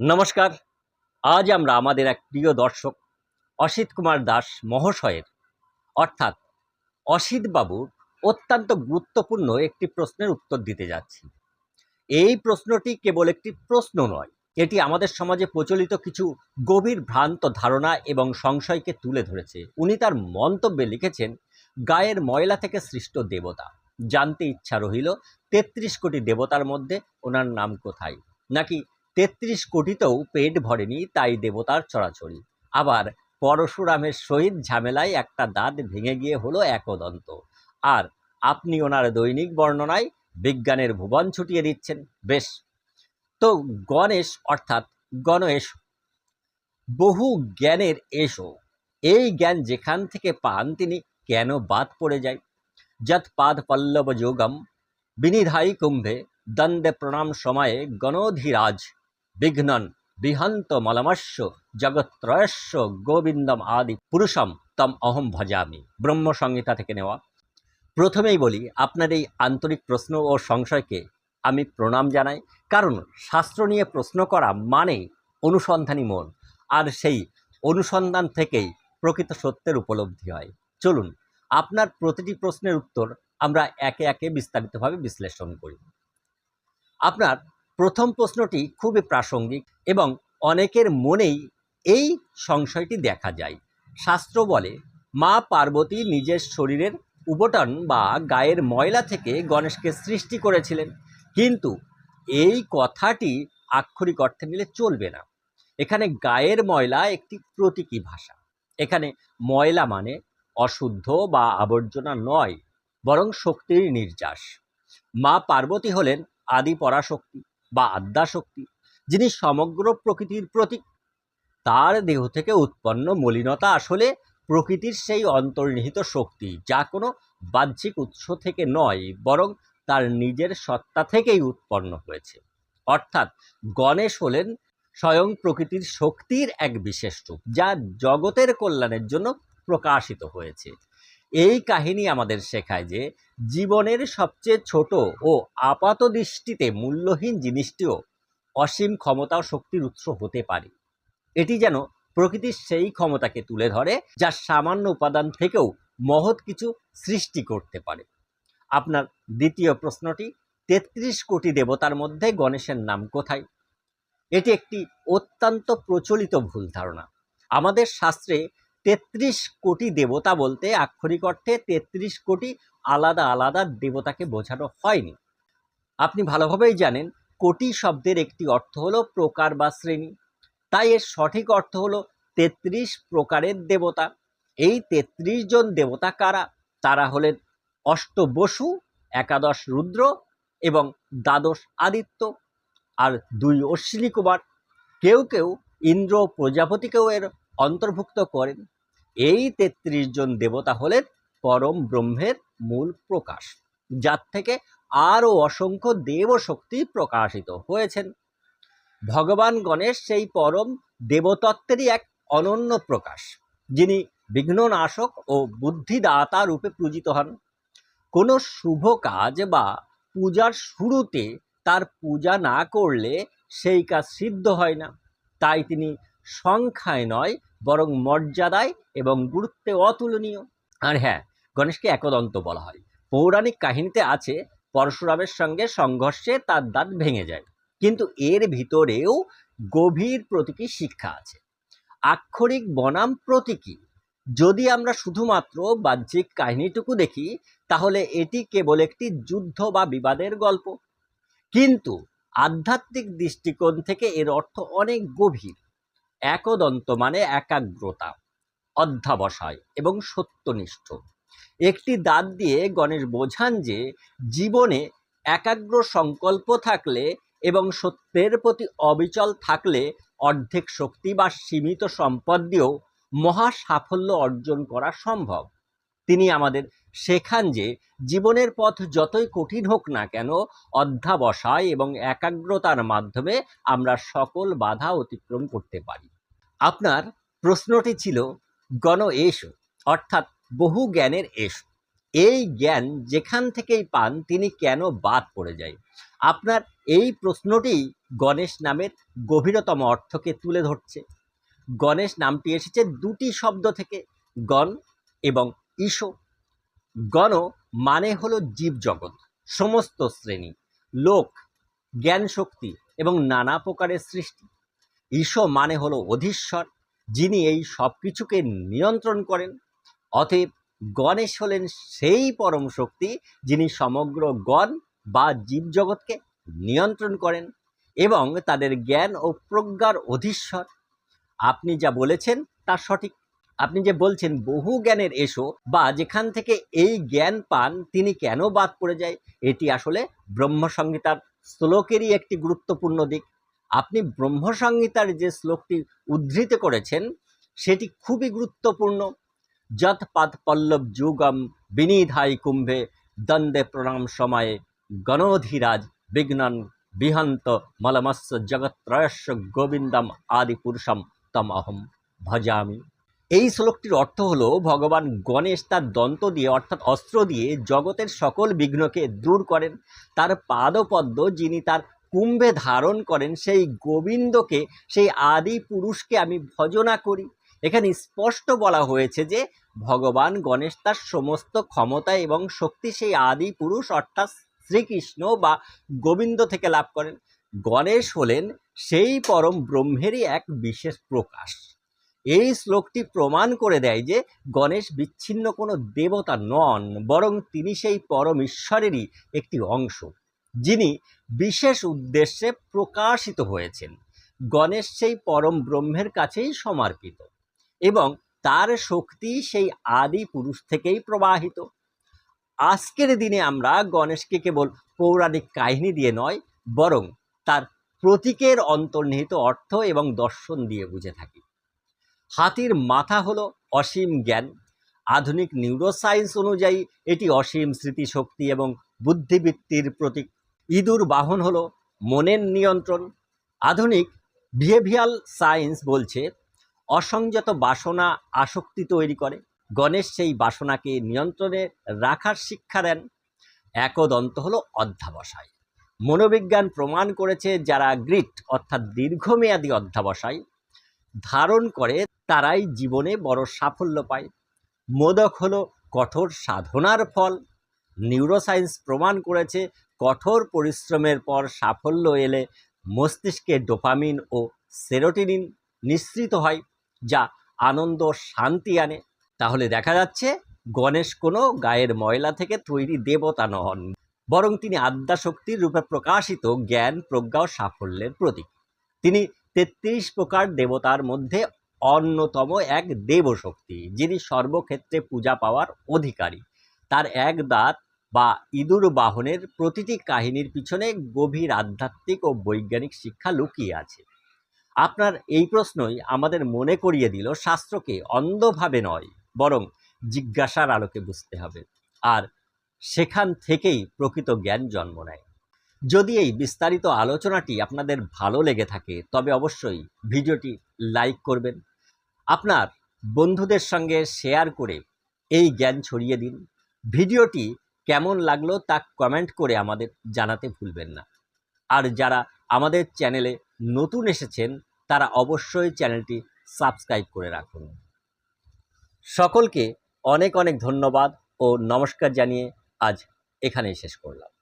নমস্কার। আজ আমরা আমাদের এক প্রিয় দর্শক, অসিত কুমার দাস মহাশয়ের, অর্থাৎ অসিত বাবুর অত্যন্ত গুরুত্বপূর্ণ একটি প্রশ্নের উত্তর দিতে যাচ্ছি। এই প্রশ্নটি কেবল একটি প্রশ্ন নয়, এটি আমাদের সমাজে প্রচলিত কিছু গভীর ভ্রান্ত ধারণা এবং সংশয়কে তুলে ধরেছে। উনি তার মন্তব্যে লিখেছেন, গায়ের ময়লা থেকে সৃষ্ট দেবতা। জানতে ইচ্ছা রহিল, তেত্রিশ কোটি দেবতার মধ্যে ওনার নাম কোথায়? নাকি তেত্রিশ কোটিতেও পেট ভরেনি তাই দেবতার চড়াচড়ি। আবার পরশুরামের সহিত ঝামেলায় একটা দাঁত ভেঙে গিয়ে হলো একদন্ত। আর আপনি ওনার দৈনিক বর্ণনায় বিজ্ঞানের ভুবন ছুটিয়ে দিচ্ছেন, বেশ। তো গণেশ, অর্থাৎ গণেশ, বহু জ্ঞানের এসো। এই জ্ঞান যেখান থেকে পান তিনি কেন বাদ পড়ে যায়? যৎ পাদ পল্লব যোগম বিনিধাই কুম্ভে দণ্ডে প্রণাম সময়ে গণধীরাজ। বিঘ্নন বিহন্ত মলমস্য জগত্রয়স্য গোবিন্দম আদি পুরুষম তম অহম ভজামি। ব্রহ্ম সংহিতা থেকে নেওয়া। প্রথমেই বলি, আপনার এই আন্তরিক প্রশ্ন ও সংশয়কে আমি প্রণাম জানাই। কারণ শাস্ত্র নিয়ে প্রশ্ন করা মানে অনুসন্ধানী মন, আর সেই অনুসন্ধান থেকেই প্রকৃত সত্যের উপলব্ধি হয়। চলুন, আপনার প্রতিটি প্রশ্নের উত্তর আমরা একে একে বিস্তারিতভাবে বিশ্লেষণ করি। আপনার প্রথম প্রশ্নটি খুবই প্রাসঙ্গিক এবং অনেকের মনেই এই সংশয়টি দেখা যায়। শাস্ত্র বলে, মা পার্বতী নিজের শরীরের উপটন বা গায়ের ময়লা থেকে গণেশকে সৃষ্টি করেছিলেন। কিন্তু এই কথাটি আক্ষরিক অর্থে নিলে চলবে না। এখানে গায়ের ময়লা একটি প্রতীকী ভাষা। এখানে ময়লা মানে অশুদ্ধ বা আবর্জনা নয়, বরং শক্তির নির্যাস। মা পার্বতী হলেন আদি পরাশক্তি বা আদ্যাশক্তি, যিনি সমগ্র প্রকৃতির প্রতীক। তার দেহ থেকে উৎপন্ন মলিনতা আসলে প্রকৃতির সেই অন্তর্নিহিত শক্তি, যা কোনো বাহ্যিক উৎস থেকে নয়, বরং তার নিজের সত্তা থেকেই উৎপন্ন হয়েছে। অর্থাৎ গণেশ হলেন স্বয়ং প্রকৃতির শক্তির এক বিশেষ রূপ, যা জগতের কল্যাণের জন্য প্রকাশিত হয়েছে। এই কাহিনী আমাদের শেখায় যে জীবনের সবচেয়ে ছোট ও আপাত দৃষ্টিতে মূল্যহীন জিনিসটিও অসীম ক্ষমতা ও শক্তির উৎস হতে পারে। এটি যেন প্রকৃতির সেই ক্ষমতাকে তুলে ধরে যা সামান্য উপাদান থেকেও মহৎ কিছু সৃষ্টি করতে পারে। আপনার দ্বিতীয় প্রশ্নটি, তেত্রিশ কোটি দেবতার মধ্যে গণেশের নাম কোথায়? এটি একটি অত্যন্ত প্রচলিত ভুল ধারণা। আমাদের শাস্ত্রে তেত্রিশ কোটি দেবতা বলতে আক্ষরিক অর্থে তেত্রিশ কোটি আলাদা আলাদা দেবতাকে বোঝানো হয়নি। আপনি ভালোভাবেই জানেন, কোটি শব্দের একটি অর্থ হলো প্রকার বা শ্রেণি। তাই এর সঠিক অর্থ হলো তেত্রিশ প্রকারের দেবতা। এই তেত্রিশ জন দেবতা কারা? তারা হলেন অষ্ট বসু একাদশ রুদ্র এবং দ্বাদশ আদিত্য আর দুই অশ্বিনী কুমার কেউ কেউ ইন্দ্র প্রজাপতিকেও এর অন্তর্ভুক্ত করেন। এই তেত্রিশ জন দেবতা হলেন পরম ব্রহ্মের মূল প্রকাশ, যার থেকে আরও অসংখ্য দেব শক্তি প্রকাশিত হয়েছেন। ভগবান গণেশ সেই পরম দেবতত্ত্বেরই এক অনন্য প্রকাশ, যিনি বিঘ্ননাশক ও বুদ্ধিদাতা রূপে পূজিত হন। কোনো শুভ কাজ বা পূজার শুরুতে তার পূজা না করলে সেই কাজ সিদ্ধ হয় না, তাই তিনি সংখ্যায় নয় বরং মর্যাদায় এবং গুরুত্বে অতুলনীয়। আর হ্যাঁ গণেশকে একদন্ত বলা হয়। পৌরাণিক কাহিনীতে আছে, পরশুরামের সঙ্গে সংঘর্ষে তার দাঁত ভেঙে যায়। কিন্তু এর ভিতরেও গভীর প্রতীকী শিক্ষা আছে। আক্ষরিক বনাম প্রতীকী। যদি আমরা শুধুমাত্র বাহ্যিক কাহিনীটুকু দেখি, তাহলে এটি কেবল একটি যুদ্ধ বা বিবাদের গল্প। কিন্তু আধ্যাত্মিক দৃষ্টিকোণ থেকে এর অর্থ অনেক গভীর। একদন্ত মানে একাগ্রতা, অধ্যাবসায় এবং সত্যনিষ্ঠ। একটি দাঁত দিয়ে গণেশ বোঝান যে জীবনে একাগ্র সংকল্প থাকলে এবং সত্যের প্রতি অবিচল থাকলে অর্ধেক শক্তি বা সীমিত সম্পদ দিয়েও মহা সাফল্য অর্জন করা সম্ভব। তিনি আমাদের শেখান যে জীবনের পথ যতই কঠিন হোক না কেন, অধ্যাবসায় এবং একাগ্রতার মাধ্যমে আমরা সকল বাধা অতিক্রম করতে পারি। আপনার প্রশ্নটি ছিল, গণ এসো অর্থাৎ বহু জ্ঞানের এসো। এই জ্ঞান যেখান থেকেই পান, তিনি কেন বাদ পড়ে যায়? আপনার এই প্রশ্নটি গণেশ নামের গভীরতম অর্থকে তুলে ধরছে। গণেশ নামটি এসেছে দুটি শব্দ থেকে, গণ এবং ঈশো গণ মানে হলো জীবজগৎ, সমস্ত শ্রেণি, লোক জ্ঞান শক্তি এবং নানা প্রকারের সৃষ্টি। ঈশো মানে হলো অধীশ্বর, যিনি এই সব কিছুকে নিয়ন্ত্রণ করেন। অতএব গণেশ হলেন সেই পরম শক্তি, যিনি সমগ্র গণ বা জীবজগৎকে নিয়ন্ত্রণ করেন এবং তাদের জ্ঞান ও প্রজ্ঞার অধীশ্বর। আপনি যা বলেছেন তা সঠিক আপনি যে বলছেন বহু জ্ঞানের এসো, বা যেখান থেকে এই জ্ঞান পান, তিনি কেন বাদ পড়ে যায়? এটি আসলে ব্রহ্মসংহিতার শ্লোকেরই একটি গুরুত্বপূর্ণ দিক। আপনি ব্রহ্মসংহিতার যে শ্লোকটি উদ্ধৃত করেছেন, সেটি খুবই গুরুত্বপূর্ণ। যৎ পাদ পল্লব যুগম বিনিধাই কুম্ভে দ্বন্দ্বে প্রণাম সময়ে গণধিরাজ বিঘ্নন বিহন্ত মলমস্য জগত্রয়স্য গোবিন্দম আদি পুরুষম তম অহম ভজামি। এই শ্লোকটির অর্থ হলো, ভগবান গণেশ তার দন্ত দিয়ে, অর্থাৎ অস্ত্র দিয়ে জগতের সকল বিঘ্নকে দূর করেন। তার পাদপদ্ম যিনি তার কুম্ভে ধারণ করেন, সেই গোবিন্দকে, সেই আদি পুরুষকে আমি ভজনা করি। এখানে স্পষ্ট বলা হয়েছে যে, ভগবান গণেশ তার সমস্ত ক্ষমতা এবং শক্তি সেই আদি পুরুষ, অর্থাৎ শ্রীকৃষ্ণ বা গোবিন্দ থেকে লাভ করেন। গণেশ হলেন সেই পরম ব্রহ্মেরই এক বিশেষ প্রকাশ। এই শ্লোকটি প্রমাণ করে দেয় যে গণেশ বিচ্ছিন্ন কোনো দেবতা নন, বরং তিনি সেই পরম ঈশ্বরেরই একটি অংশ, যিনি বিশেষ উদ্দেশ্যে প্রকাশিত হয়েছেন। গণেশ সেই পরম ব্রহ্মের কাছেই সমর্পিত এবং তার শক্তি সেই আদি পুরুষ থেকেই প্রবাহিত। আজকের দিনে আমরা গণেশকে কেবল পৌরাণিক কাহিনী দিয়ে নয়, বরং তার প্রতীকের অন্তর্নিহিত অর্থ এবং দর্শন দিয়ে বুঝে থাকি। হাতির মাথা হলো অসীম জ্ঞান। আধুনিক নিউরোসায়েন্স অনুযায়ী এটি অসীম স্মৃতিশক্তি এবং বুদ্ধিবৃত্তির প্রতীক। ইঁদুর বাহন হলো মনের নিয়ন্ত্রণ। আধুনিক বিহেভিয়াল সায়েন্স বলছে, অসংযত বাসনা আসক্তি তৈরি করে। গণেশ সেই বাসনাকে নিয়ন্ত্রণে রাখার শিক্ষা দেন। একদন্ত হলো অধ্যাবসায়। মনোবিজ্ঞান প্রমাণ করেছে যারা গ্রিট অর্থাৎ দীর্ঘমেয়াদী অধ্যাবসায় ধারণ করে তারাই জীবনে বড় সাফল্য পায়। মোদক হলো কঠোর সাধনার ফল। নিউরোসায়েন্স প্রমাণ করেছে কঠোর পরিশ্রমের পর সাফল্য এলে মস্তিষ্কে ডোপামিন ও সেরোটিনিন নিঃসৃত হয়, যা আনন্দ শান্তি আনে। তাহলে দেখা যাচ্ছে গণেশ কোনো গায়ের ময়লা থেকে তৈরি দেবতা নহন বরং তিনি আদ্যাশক্তির রূপে প্রকাশিত জ্ঞান, প্রজ্ঞা ও সাফল্যের প্রতীক। তিনি তেত্রিশ প্রকার দেবতার মধ্যে অন্যতম এক দেবশক্তি, যিনি সর্বক্ষেত্রে পূজা পাওয়ার অধিকারী। তার এক দাঁত বা ইঁদুর বাহনের প্রতিটি কাহিনীর পিছনে গভীর আধ্যাত্মিক ও বৈজ্ঞানিক শিক্ষা লুকিয়ে আছে। আপনার এই প্রশ্নই আমাদের মনে করিয়ে দিল শাস্ত্রকে অন্ধভাবে নয়, বরং জিজ্ঞাসার আলোকে বুঝতে হবে। আর সেখান থেকেই প্রকৃত জ্ঞান জন্ম নেয়। যদি এই বিস্তারিত আলোচনাটি আপনাদের ভালো লেগে থাকে, তবে অবশ্যই ভিডিওটি লাইক করবেন। আপনার বন্ধুদের সঙ্গে শেয়ার করে এই জ্ঞান ছড়িয়ে দিন। ভিডিওটি কেমন লাগল তা কমেন্ট করে আমাদের জানাতে ভুলবেন না। আর যারা আমাদের চ্যানেলে নতুন এসেছেন, তারা অবশ্যই চ্যানেলটি সাবস্ক্রাইব করে রাখুন। সকলকে অনেক অনেক ধন্যবাদ ও নমস্কার জানিয়ে আজ এখানেই শেষ করলাম।